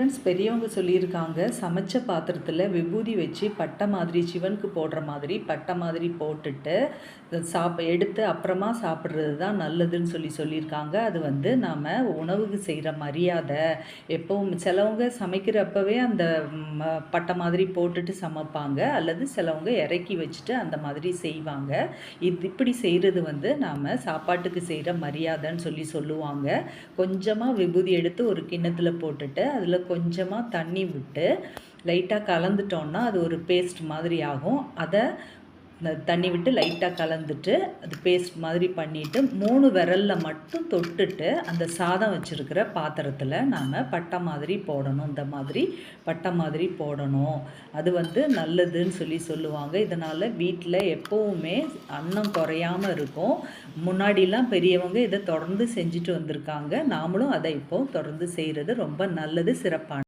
Friends பெரியவங்க சொல்லியிருக்காங்க சமைச்ச பாத்திரத்தில் விபூதி வச்சு பட்டை மாதிரி சிவனுக்கு போடுற மாதிரி பட்டை மாதிரி போட்டுட்டு சாப் எடுத்து அப்புறமா சாப்பிட்றது தான் நல்லதுன்னு சொல்லி சொல்லியிருக்காங்க. அது வந்து நாம் உணவுக்கு செய்கிற மரியாதை. எப்பவும் சிலவங்க சமைக்கிறப்பவே அந்த பட்டை மாதிரி போட்டுட்டு சமைப்பாங்க. அல்லது சிலவங்க இறக்கி வச்சுட்டு அந்த மாதிரி செய்வாங்க. இது இப்படி செய்கிறது வந்து நாம் சாப்பாட்டுக்கு செய்கிற மரியாதைன்னு சொல்லி சொல்லுவாங்க. கொஞ்சமாக விபூதி எடுத்து ஒரு கிண்ணத்தில் போட்டுட்டு அதில் கொஞ்சமாக தண்ணி விட்டு லைட்டாக கலந்துட்டோன்னா அது ஒரு பேஸ்ட் மாதிரி ஆகும். அதை இந்த தண்ணி விட்டு லைட்டாக கலந்துட்டு அது பேஸ்ட் மாதிரி பண்ணிவிட்டு மூணு விரலில் மட்டும் தொட்டுட்டு அந்த சாதம் வச்சுருக்கிற பாத்திரத்தில் நாம் பட்டை மாதிரி போடணும். இந்த மாதிரி பட்டை மாதிரி போடணும். அது வந்து நல்லதுன்னு சொல்லி சொல்லுவாங்க. இதனால் வீட்டில் எப்போவுமே அன்னம் குறையாமல் இருக்கும். முன்னாடிலாம் பெரியவங்க இதை தொடர்ந்து செஞ்சுட்டு வந்திருக்காங்க. நாமளும் அதை இப்போ தொடர்ந்து செய்கிறது ரொம்ப நல்லது சிறப்பான